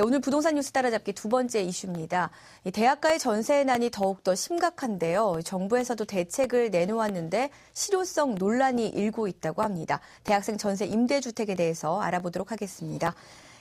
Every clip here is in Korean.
네, 오늘 부동산 뉴스 따라잡기 두 번째 이슈입니다. 이 대학가의 전세난이 더욱더 심각한데요. 정부에서도 대책을 내놓았는데 실효성 논란이 일고 있다고 합니다. 대학생 전세 임대주택에 대해서 알아보도록 하겠습니다.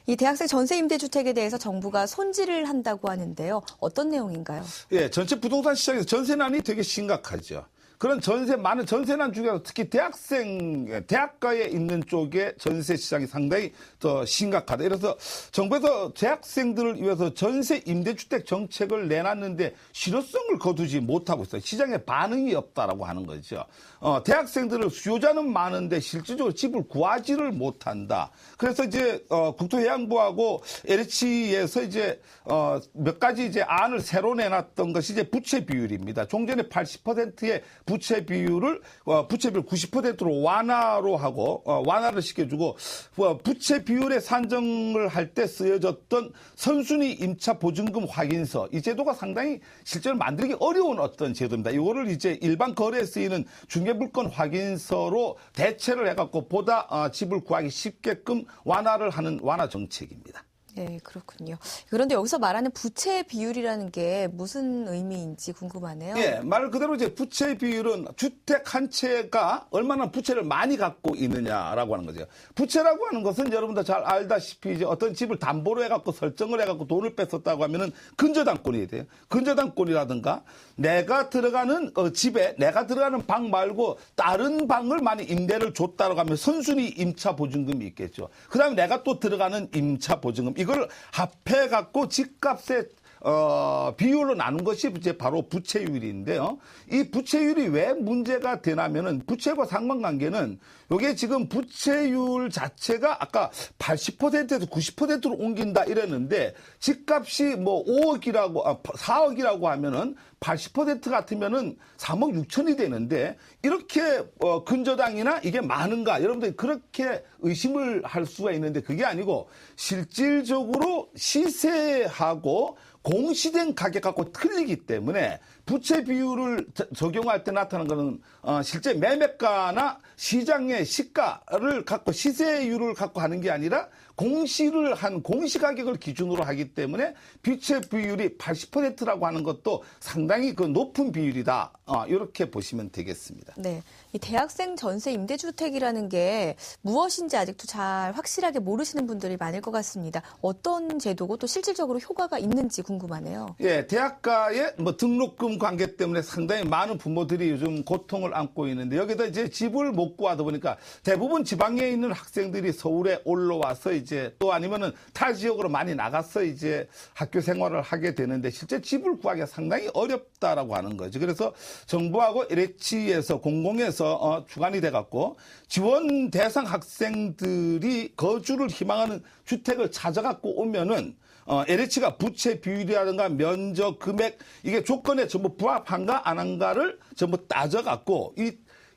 이 대학생 전세 임대주택에 대해서 정부가 손질을 한다고 하는데요. 어떤 내용인가요? 예, 전체 부동산 시장에서 전세난이 되게 심각하죠. 그런 전세 많은 전세난 중에서 특히 대학생 대학가에 있는 쪽에 전세 시장이 상당히 더 심각하다. 그래서 정부에서 대학생들을 위해서 전세 임대주택 정책을 내놨는데 실효성을 거두지 못하고 있어요. 시장에 반응이 없다라고 하는 거죠. 어, 대학생들을 수요자는 많은데 실질적으로 집을 구하지를 못한다. 그래서 이제 어, 국토해양부하고 LH에서 이제 어, 몇 가지 이제 안을 새로 내놨던 것이 이제 부채 비율입니다. 종전에 80%의 부채 비율을 어, 부채 비율 90%로 완화로 하고 어, 완화를 시켜주고 어, 부채 비율의 산정을 할 때 쓰여졌던 선순위 임차 보증금 확인서 이 제도가 상당히 실제로 만들기 어려운 어떤 제도입니다. 이거를 이제 일반 거래에 쓰이는 중개물건 확인서로 대체를 해갖고 보다 어, 집을 구하기 쉽게끔 완화를 하는 완화 정책입니다. 네, 그렇군요. 그런데 여기서 말하는 부채 비율이라는 게 무슨 의미인지 궁금하네요. 예, 말 그대로 이제 부채 비율은 주택 한 채가 얼마나 부채를 많이 갖고 있느냐라고 하는 거죠. 부채라고 하는 것은 여러분들 잘 알다시피 이제 어떤 집을 담보로 해갖고 설정을 해갖고 돈을 뺐었다고 하면은 근저당권이 돼요. 근저당권이라든가 내가 들어가는 어, 집에 내가 들어가는 방 말고 다른 방을 많이 임대를 줬다고 하면 선순위 임차 보증금이 있겠죠. 그다음에 내가 또 들어가는 임차 보증금 이걸 합해 갖고 집값에 어, 비율로 나눈 것이 이제 바로 부채율인데요. 이 부채율이 왜 문제가 되냐면은 부채과 상관관계는 이게 지금 부채율 자체가 아까 80%에서 90%로 옮긴다 이랬는데 집값이 뭐 5억이라고, 아, 4억이라고 하면은 80% 같으면은 3억 6천이 되는데 이렇게 어, 근저당이나 이게 많은가 여러분들이 그렇게 의심을 할 수가 있는데 그게 아니고 실질적으로 시세하고 공시된 가격 갖고 틀리기 때문에 부채 비율을 적용할 때 나타나는 것은 어, 실제 매매가나 시장의 시가를 갖고 시세율을 갖고 하는 게 아니라 공시를 한 공시 가격을 기준으로 하기 때문에 부채 비율이 80%라고 하는 것도 상당히 그 높은 비율이다. 어, 이렇게 보시면 되겠습니다. 네. 이 대학생 전세 임대주택이라는 게 무엇인지 아직도 잘 확실하게 모르시는 분들이 많을 것 같습니다. 어떤 제도고 또 실질적으로 효과가 있는지 궁금하네요. 예, 대학가의 뭐 등록금 관계 때문에 상당히 많은 부모들이 요즘 고통을 안고 있는데 여기다 이제 집을 못 구하다 보니까 대부분 지방에 있는 학생들이 서울에 올라와서 이제 또 아니면은 타 지역으로 많이 나가서 이제 학교 생활을 하게 되는데 실제 집을 구하기가 상당히 어렵다라고 하는 거죠. 그래서 정부하고 LH에서 공공에서 어, 주관이 돼 갖고 지원 대상 학생들이 거주를 희망하는 주택을 찾아 갖고 오면은 어, LH가 부채 비율이라든가 면적, 금액 이게 조건에 전부 부합한가 안 한가를 전부 따져갖고 이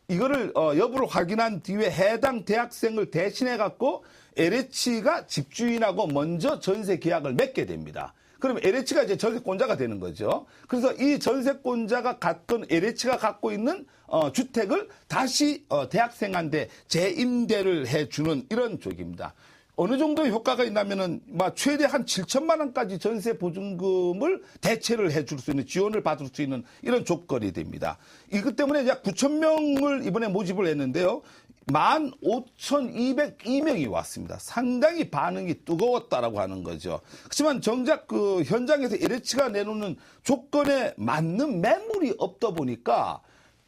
이거를 어, 여부를 확인한 뒤에 해당 대학생을 대신해 갖고 LH가 집주인하고 먼저 전세 계약을 맺게 됩니다. 그러면 LH가 이제 전세권자가 되는 거죠. 그래서 이 전세권자가 갖던 LH가 갖고 있는 어, 주택을 다시 어, 대학생한테 재임대를 해주는 이런 쪽입니다. 어느 정도 효과가 있냐면은 막 최대 한 7천만 원까지 전세 보증금을 대체를 해줄 수 있는 지원을 받을 수 있는 이런 조건이 됩니다. 이것 때문에 약 9천 명을 이번에 모집을 했는데요. 15,202명이 왔습니다. 상당히 반응이 뜨거웠다라고 하는 거죠. 그렇지만 정작 그 현장에서 LH가 내놓는 조건에 맞는 매물이 없다 보니까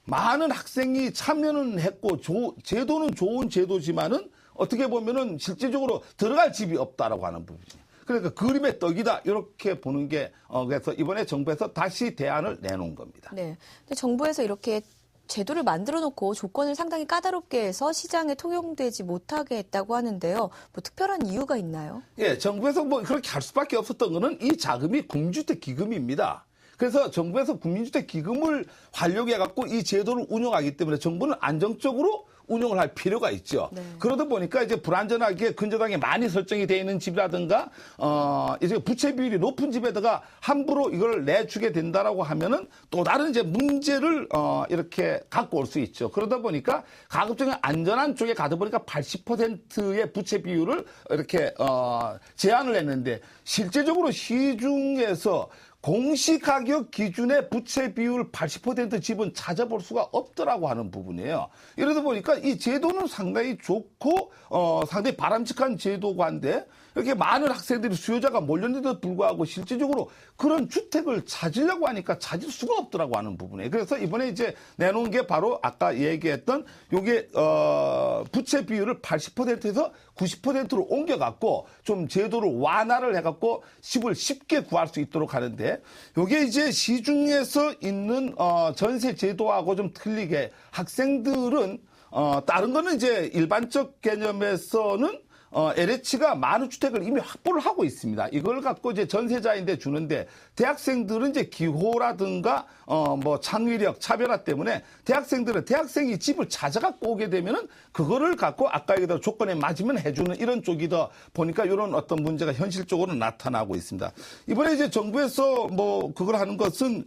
많은 학생이 참여는 했고 조, 제도는 좋은 제도지만은 어떻게 보면은 실질적으로 들어갈 집이 없다라고 하는 부분이에요. 그러니까 그림의 떡이다 이렇게 보는 게 어, 그래서 이번에 정부에서 다시 대안을 내놓은 겁니다. 네. 근데 정부에서 이렇게 제도를 만들어 놓고 조건을 상당히 까다롭게 해서 시장에 통용되지 못하게 했다고 하는데요. 뭐 특별한 이유가 있나요? 예, 정부에서 뭐 그렇게 할 수밖에 없었던 거는 이 자금이 국민주택 기금입니다. 그래서 정부에서 국민주택 기금을 활용해 갖고 이 제도를 운영하기 때문에 정부는 안정적으로 운영을 할 필요가 있죠. 네. 그러다 보니까 이제 불안전하게 근저당이 많이 설정이 되어 있는 집이라든가 어 이제 부채 비율이 높은 집에다가 함부로 이걸 내주게 된다라고 하면은 또 다른 이제 문제를 어 이렇게 갖고 올 수 있죠. 그러다 보니까 가급적인 안전한 쪽에 가다 보니까 80%의 부채 비율을 이렇게 어 제한을 했는데 실제적으로 시중에서 공시가격 기준의 부채 비율 80% 집은 찾아볼 수가 없더라고 하는 부분이에요. 이러다 보니까 이 제도는 상당히 좋고 어 상당히 바람직한 제도관데 이렇게 많은 학생들이 수요자가 몰렸는데도 불구하고 실질적으로 그런 주택을 찾으려고 하니까 찾을 수가 없더라고 하는 부분이에요. 그래서 이번에 이제 내놓은 게 바로 아까 얘기했던 요게 어 부채 비율을 80%에서 90%로 옮겨갖고 좀 제도를 완화를 해갖고 집을 쉽게 구할 수 있도록 하는데 요게 이제 시중에서 있는 어 전세 제도하고 좀 틀리게 학생들은 어 다른 거는 이제 일반적 개념에서는 어, LH가 많은 주택을 이미 확보를 하고 있습니다. 이걸 갖고 이제 전세자인데 주는데 대학생들은 이제 기호라든가 어, 뭐 창의력, 차별화 때문에 대학생들은 대학생이 집을 찾아갖고 오게 되면은 그거를 갖고 아까 얘기한 조건에 맞으면 해주는 이런 쪽이 더 보니까 이런 어떤 문제가 현실적으로 나타나고 있습니다. 이번에 이제 정부에서 뭐 그걸 하는 것은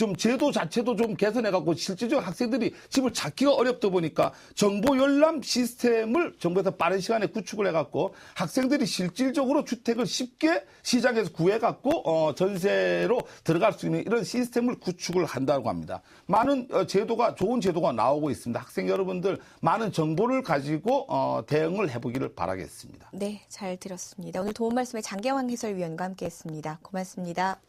좀 제도 자체도 좀 개선해갖고 실질적으로 학생들이 집을 찾기가 어렵다 보니까 정보 열람 시스템을 정부에서 빠른 시간에 구축을 해갖고 학생들이 실질적으로 주택을 쉽게 시장에서 구해갖고 어 전세로 들어갈 수 있는 이런 시스템을 구축을 한다고 합니다. 많은 어, 제도가 좋은 제도가 나오고 있습니다. 학생 여러분들 많은 정보를 가지고 어 대응을 해보기를 바라겠습니다. 네, 잘 들었습니다. 오늘 도움 말씀에 장경환 해설위원과 함께했습니다. 고맙습니다.